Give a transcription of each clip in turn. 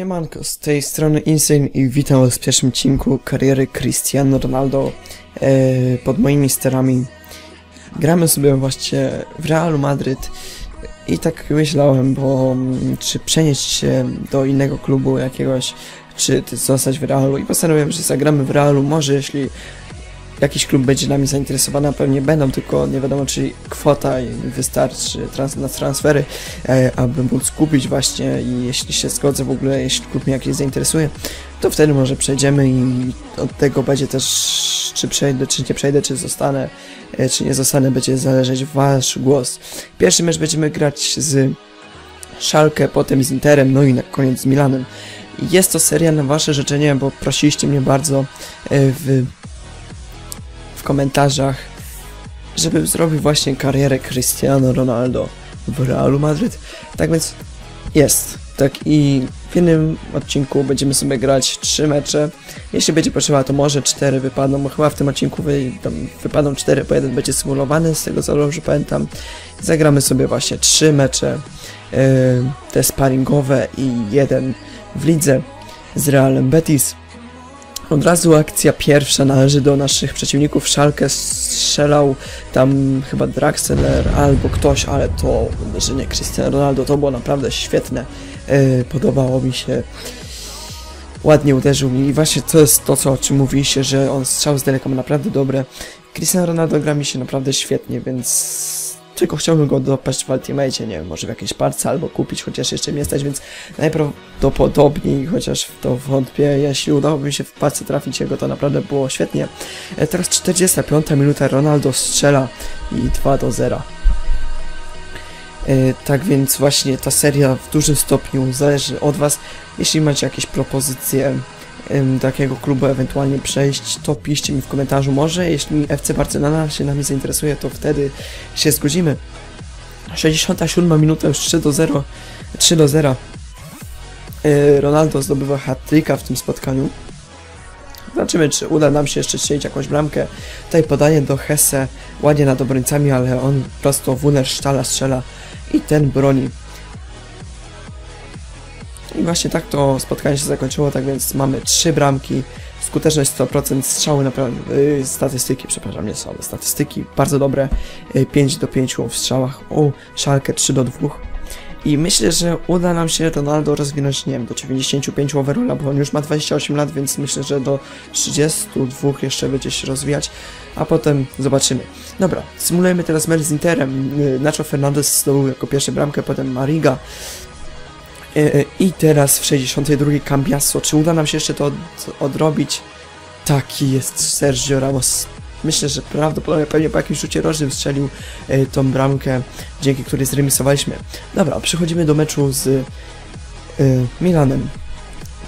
Siemanko, z tej strony Insane i witam was w pierwszym odcinku kariery Cristiano Ronaldo e, pod moimi sterami. Gramy sobie właśnie w Realu Madryt i tak myślałem, bo mm, czy przenieść się do innego klubu jakiegoś, czy zostać w Realu i postanowiłem, że zagramy w Realu, może jeśli jakiś klub będzie nami zainteresowany, a pewnie będą, tylko nie wiadomo czy kwota wystarczy trans na transfery, e, aby móc kupić właśnie i jeśli się zgodzę w ogóle, jeśli klub mnie jakiś zainteresuje, to wtedy może przejdziemy i od tego będzie też, czy przejdę, czy nie przejdę, czy zostanę, e, czy nie zostanę, będzie zależeć wasz głos. Pierwszy mecz będziemy grać z Szalkę, potem z Interem, no i na koniec z Milanem. Jest to seria na wasze życzenie, bo prosiliście mnie bardzo e, w w komentarzach, żebym zrobił właśnie karierę Cristiano Ronaldo w Realu Madryt. Tak więc jest. Tak i w jednym odcinku będziemy sobie grać trzy mecze. Jeśli będzie potrzeba, to może cztery wypadną, bo chyba w tym odcinku wy, wypadną cztery, bo jeden będzie symulowany, z tego co dobrze pamiętam. Zagramy sobie właśnie trzy mecze, yy, te sparingowe i jeden w lidze z Realem Betis. Od razu akcja pierwsza należy do naszych przeciwników. Szalkę strzelał tam chyba Draxler albo ktoś, ale to uderzenie Cristiano Ronaldo to było naprawdę świetne. Yy, podobało mi się. Ładnie uderzył mi i właśnie to jest to, co, o czym mówiliście, że on strzał z daleka ma naprawdę dobre. Cristiano Ronaldo gra mi się naprawdę świetnie, więc tylko chciałbym go dopaść w Ultimate, nie wiem, może w jakieś parce albo kupić, chociaż jeszcze mnie stać, więc najprawdopodobniej, chociaż w to wątpię, jeśli udałoby mi się w parce trafić jego, to naprawdę było świetnie. E, teraz 45 minuta, Ronaldo strzela i 2 do 0. E, tak więc właśnie ta seria w dużym stopniu zależy od Was. Jeśli macie jakieś propozycje do jakiego klubu ewentualnie przejść, to piszcie mi w komentarzu. Może jeśli FC Barcelona się nami zainteresuje, to wtedy się zgodzimy. 67 minuta, już 3 do 0. 3 do 0. E, Ronaldo zdobywa hat-tricka w tym spotkaniu. Zobaczymy, czy uda nam się jeszcze strzelić jakąś bramkę. Tutaj podanie do Hesse, ładnie nad obrońcami, ale on prosto Wuner Sztala strzela i ten broni. I właśnie tak to spotkanie się zakończyło, tak więc mamy trzy bramki, skuteczność 100%, strzały naprawdę, yy, statystyki, przepraszam, nie słabe, statystyki bardzo dobre, yy, 5 do 5 w strzałach, u Szalkę 3 do 2. I myślę, że uda nam się Ronaldo rozwinąć, nie wiem, do 95 overalla, bo on już ma 28 lat, więc myślę, że do 32 jeszcze będzie się rozwijać, a potem zobaczymy. Dobra, symulujemy teraz mecz z Interem. Yy, Nacho Fernandez zdobył jako pierwszy bramkę, potem Mariga. Yy, I teraz w 62 Cambiasso. Czy uda nam się jeszcze to od, odrobić? Taki jest Sergio Ramos. Myślę, że prawdopodobnie pewnie po jakimś rzucie rożnym strzelił yy, tą bramkę, dzięki której zremisowaliśmy. Dobra, przechodzimy do meczu z Milanem.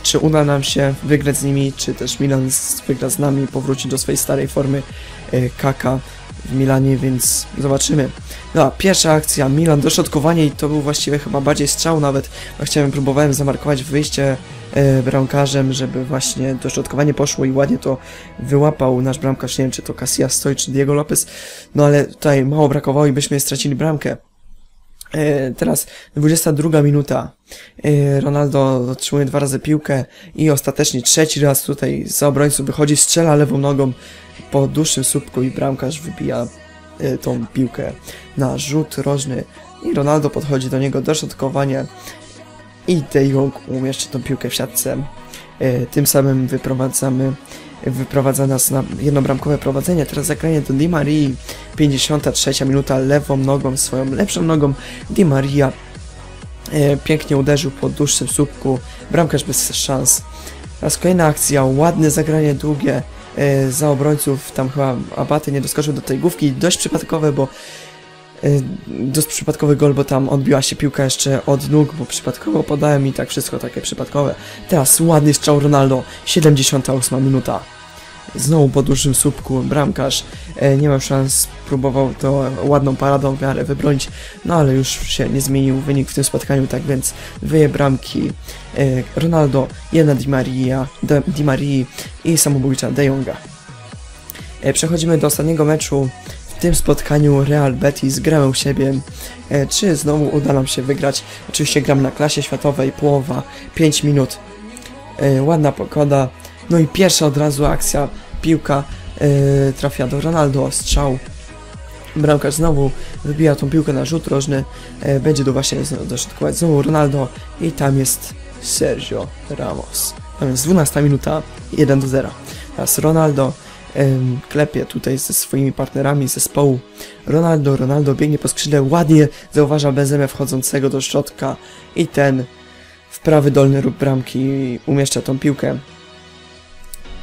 Czy uda nam się wygrać z nimi, czy też Milan wygra z nami, powróci do swojej starej formy Kaka w Milanie, więc zobaczymy. No, pierwsza akcja, Milan, dośrodkowanie i to był właściwie chyba bardziej strzał nawet. bo Chciałem, próbowałem zamarkować wyjście e, bramkarzem, żeby właśnie dośrodkowanie poszło i ładnie to wyłapał nasz bramkarz. Nie wiem, czy to Casillas stoi, czy Diego Lopez. No ale tutaj mało brakowało i byśmy stracili bramkę. E, teraz 22 minuta. E, Ronaldo otrzymuje dwa razy piłkę i ostatecznie trzeci raz tutaj za obrońców wychodzi, strzela lewą nogą po dłuższym słupku i bramkarz wybija e, tą piłkę na rzut rożny i Ronaldo podchodzi do niego dośrodkowanie i De Jong umieszcza tą piłkę w siatce. E, Tym samym wyprowadzamy wyprowadza nas na jednobramkowe prowadzenie. Teraz zagranie do Di Marii. 53 minuta lewą nogą, swoją lepszą nogą Di Maria e, pięknie uderzył po dłuższym słupku. Bramkarz bez szans. Teraz kolejna akcja, ładne zagranie długie e, za obrońców. Tam chyba Abaty nie doskoczył do tej główki. Dość przypadkowe, bo dość przypadkowy gol, bo tam odbiła się piłka jeszcze od nóg, bo przypadkowo podałem i tak wszystko takie przypadkowe. Teraz ładny strzał Ronaldo, 78 minuta. Znowu po dłuższym słupku bramkarz e, nie miał szans, próbował to ładną paradą w miarę wybronić, no ale już się nie zmienił wynik w tym spotkaniu, tak więc dwie bramki e, Ronaldo, jedna Di Maria, Di Marii i samobójcza De Jonga. Przechodzimy do ostatniego meczu tym spotkaniu Real Betis gramy u siebie. E, czy znowu uda nam się wygrać? Oczywiście gram na klasie światowej, połowa, 5 minut. E, ładna pogoda. No i pierwsza od razu akcja, piłka e, trafia do Ronaldo, strzał. Bramkarz znowu wybija tą piłkę na rzut rożny, będzie do właśnie znowu dośrodkować znowu Ronaldo i tam jest Sergio Ramos. Tam jest 12 minuta, 1 do 0. Teraz Ronaldo klepie tutaj ze swoimi partnerami zespołu. Ronaldo, Ronaldo biegnie po skrzydle, ładnie zauważa Benzemę wchodzącego do środka i ten w prawy dolny róg bramki umieszcza tą piłkę.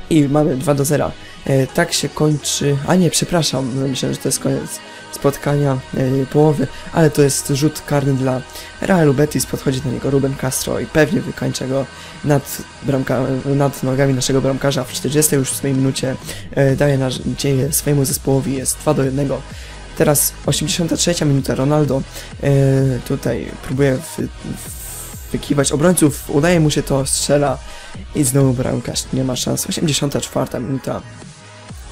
I mamy 2 do 0. E, tak się kończy. A nie, przepraszam, myślałem, że to jest koniec spotkania e, połowy, ale to jest rzut karny dla Realu Betis. Podchodzi do niego Ruben Castro i pewnie wykańcza go nad, bramka, nad nogami naszego bramkarza w 48 minucie. E, daje nadzieję swojemu zespołowi, jest 2 do 1. Teraz 83 minuta Ronaldo e, tutaj próbuje wy, wykiwać obrońców, udaje mu się to, strzela i znowu bramkarz nie ma szans. 84 minuta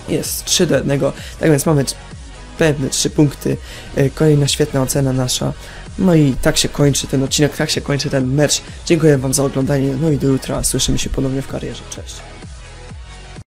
jest 3 do 1, tak więc mamy pewne 3 punkty, E, kolejna świetna ocena nasza. No i tak się kończy ten odcinek, tak się kończy ten mecz. Dziękuję Wam za oglądanie, no i do jutra słyszymy się ponownie w karierze. Cześć.